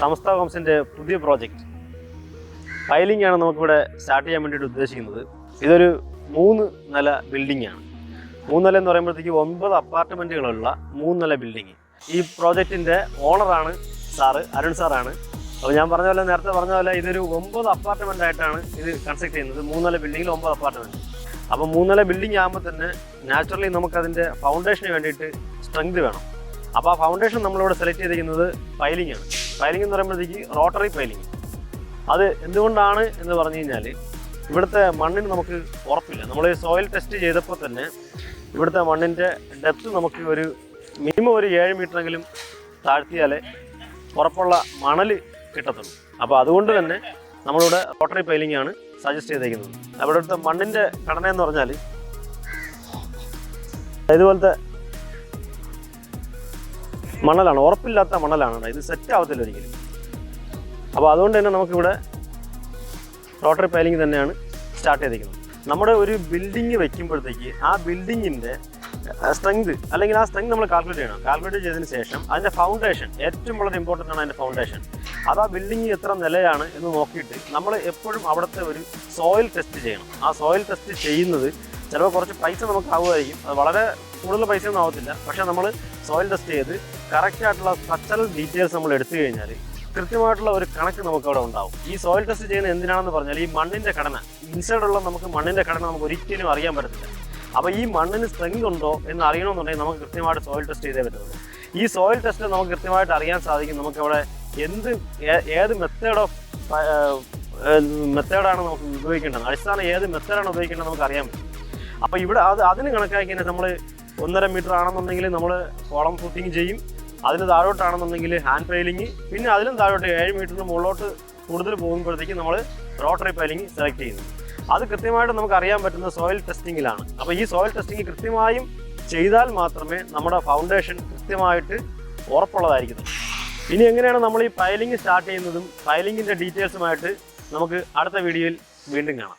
സമസ്ത ഹോംസിന്റെ പുതിയ project. Filing ആണ് നമുക്കിവിടെ സ്റ്റാർട്ട് ചെയ്യാൻ വേണ്ടിയിട്ട് ഉദ്ദേശിക്കുന്നത്. ഇതൊരു മൂന്ന് നില ബിൽഡിംഗ് ആണ്. മൂന്ന് നില എന്ന് പറയുമ്പോഴത്തേക്ക് ഒൻപത് അപ്പാർട്ട്മെന്റുകളുള്ള മൂന്ന് നില ബിൽഡിംഗ് ഈ പ്രോജക്റ്റിന്റെ ഓണറാണ് സാറ് അരുൺ സാറാണ്. അപ്പോൾ ഞാൻ പറഞ്ഞ പോലെ നേരത്തെ പറഞ്ഞ പോലെ ഇതൊരു ഒമ്പത് അപ്പാർട്ട്മെന്റ് ആയിട്ടാണ് ഇത് കൺസ്ട്രക്ട് ചെയ്യുന്നത്. മൂന്ന് നില ബിൽഡിങ്ങിൽ ഒമ്പത് അപ്പാർട്ട്മെന്റ് അപ്പോൾ മൂന്നില നില ബിൽഡിംഗ് ആകുമ്പോൾ തന്നെ നാച്ചുറലി നമുക്കതിന്റെ ഫൗണ്ടേഷന് വേണ്ടിയിട്ട് സ്ട്രെങ്ത് വേണം. അപ്പോൾ ആ ഫൗണ്ടേഷൻ നമ്മളിവിടെ സെലക്ട് ചെയ്തിരിക്കുന്നത് പൈലിംഗ് ആണ്. പൈലിംഗ് എന്ന് പറയുമ്പോഴത്തേക്ക് റോട്ടറി പൈലിംഗ് അത് എന്തുകൊണ്ടാണ് എന്ന് പറഞ്ഞു കഴിഞ്ഞാൽ ഇവിടുത്തെ മണ്ണിന് നമുക്ക് ഉറപ്പില്ല. നമ്മൾ സോയിൽ ടെസ്റ്റ് ചെയ്തപ്പോൾ തന്നെ ഇവിടുത്തെ മണ്ണിന്റെ ഡെപ്ത് നമുക്ക് ഒരു മിനിമം ഒരു ഏഴ് മീറ്ററെങ്കിലും താഴ്ത്തിയാലേ ഉറപ്പുള്ള മണൽ കിട്ടത്തുള്ളൂ. അപ്പോൾ അതുകൊണ്ട് തന്നെ നമ്മളിവിടെ റോട്ടറി പൈലിംഗ് ആണ് സജസ്റ്റ് ചെയ്തേക്കുന്നത്. അവിടെ അടുത്ത മണ്ണിന്റെ ഘടന എന്ന് പറഞ്ഞാൽ ഇതുപോലത്തെ മണലാണ് ഉറപ്പില്ലാത്ത മണലാണ്. ഇത് സെറ്റ് ആവത്തില്ല ഒരിക്കലും. അപ്പോൾ അതുകൊണ്ട് തന്നെ നമുക്കിവിടെ റോട്ടറി പൈലിംഗ് തന്നെയാണ് സ്റ്റാർട്ട് ചെയ്തിരിക്കുന്നത് നമ്മുടെ ഒരു ബിൽഡിംഗ് വെക്കുമ്പോഴത്തേക്ക് ആ ബിൽഡിങ്ങിന്റെ സ്ട്രെങ്ത് അല്ലെങ്കിൽ ആ സ്ട്രെങ്ത് നമ്മൾ കാൽക്കുലേറ്റ് ചെയ്യണം. കാൽക്കുലേറ്റ് ചെയ്തതിന് ശേഷം അതിന്റെ ഫൗണ്ടേഷൻ ഏറ്റവും വളരെ ഇമ്പോർട്ടന്റ് ആണ് അതിന്റെ ഫൗണ്ടേഷൻ അത് ആ ബിൽഡിംഗ് എത്ര നിലയാണ് എന്ന് നോക്കിയിട്ട് നമ്മൾ എപ്പോഴും അവിടുത്തെ ഒരു സോയിൽ ടെസ്റ്റ് ചെയ്യണം. ആ സോയിൽ ടെസ്റ്റ് ചെയ്യുന്നത് ചിലപ്പോൾ കുറച്ച് പൈസ നമുക്ക് ആവുമായിരിക്കും. അത് വളരെ കൂടുതൽ പൈസ ഒന്നും ആവത്തില്ല. പക്ഷേ നമ്മൾ സോയിൽ ടെസ്റ്റ് ചെയ്ത് കറക്റ്റ് ആയിട്ടുള്ള സ്ട്രക്ചറൽ ഡീറ്റെയിൽസ് നമ്മൾ എടുത്തു കഴിഞ്ഞാൽ കൃത്യമായിട്ടുള്ള ഒരു കണക്ക് നമുക്ക് അവിടെ ഉണ്ടാവും. ഈ സോയിൽ ടെസ്റ്റ് ചെയ്യുന്നത് എന്തിനാണെന്ന് പറഞ്ഞാൽ ഈ മണ്ണിന്റെ ഘടന. ഇൻസൈഡുള്ള നമുക്ക് മണ്ണിന്റെ ഘടന നമുക്ക് ഒരിക്കലും അറിയാൻ പറ്റത്തില്ല. അപ്പോൾ ഈ മണ്ണിന് സ്ട്രെങ്ത് ഉണ്ടോ എന്ന് അറിയണമെന്നുണ്ടെങ്കിൽ നമുക്ക് കൃത്യമായിട്ട് സോയിൽ ടെസ്റ്റ് ചെയ്തേ പറ്റുള്ളൂ ഈ സോയിൽ ടെസ്റ്റ് നമുക്ക് കൃത്യമായിട്ട് അറിയാൻ സാധിക്കും നമുക്ക് അവിടെ എന്ത് ഏത് മെത്തേഡ് ഓഫ് മെത്തേഡാണ് നമുക്ക് ഉപയോഗിക്കേണ്ടത്. അടിസ്ഥാനം ഏത് മെത്തേഡാണ് ഉപയോഗിക്കേണ്ടത് നമുക്ക് അറിയാൻ പറ്റും. അപ്പോൾ ഇവിടെ അത് അതിന് കണക്കാക്കി നമ്മൾ ഒന്നര മീറ്റർ ആണെന്നുണ്ടെങ്കിൽ നമ്മൾ കോളം ഫുട്ടിങ് ചെയ്യും. അതിന് താഴോട്ടാണെന്നുണ്ടെങ്കിൽ ഹാൻഡ് പൈലിങ് പിന്നെ അതിലും താഴോട്ട് ഏഴ് മീറ്ററിന് മുകളിലോട്ട് കൂടുതൽ പോകുമ്പോഴത്തേക്ക് നമ്മൾ റോട്ടറി പൈലിങ് സെലക്ട് ചെയ്യുന്നു. അത് കൃത്യമായിട്ട് നമുക്ക് അറിയാൻ പറ്റുന്ന സോയിൽ ടെസ്റ്റിങ്ങിലാണ് അപ്പോൾ ഈ സോയിൽ ടെസ്റ്റിംഗ് കൃത്യമായും ചെയ്താൽ മാത്രമേ നമ്മുടെ ഫൗണ്ടേഷൻ കൃത്യമായിട്ട് ഉറപ്പുള്ളതായിരിക്കും. ഇനി എങ്ങനെയാണ് നമ്മൾ ഈ പൈലിംഗ് സ്റ്റാർട്ട് ചെയ്യുന്നതും പൈലിങ്ങിന്റെ ഡീറ്റെയിൽസുമായിട്ട് നമുക്ക് അടുത്ത വീഡിയോയിൽ വീണ്ടും കാണാം.